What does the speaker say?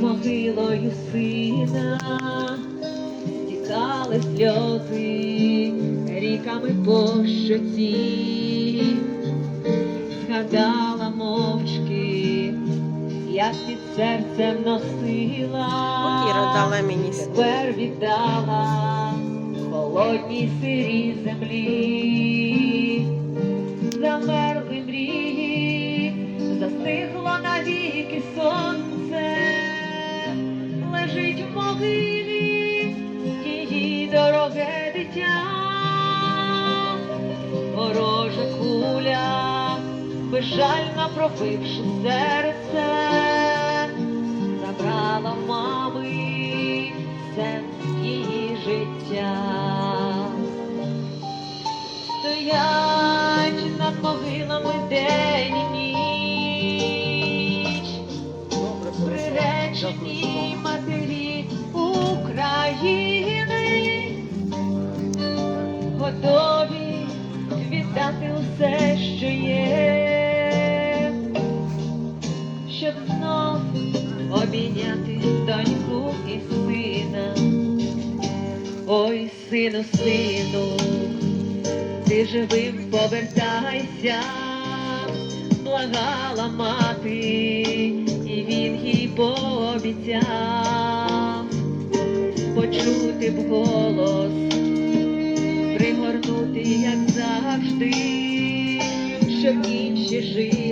могилою сина. Стікали сльози ріками по щоці, згадала мовчки, як під серцем носила, дала мені тепер віддала холодній сирій землі, безжально пробивши серце, забрала мами сенс її життя. Стоять над могилами день і ніч, приречені матері України, готові знов обійняти доньку і сина. Ой, сину, сину, ти живим повертайся, благала мати, і він їй пообіцяв почути б голос, пригорнути, як завжди, щоб інші жили.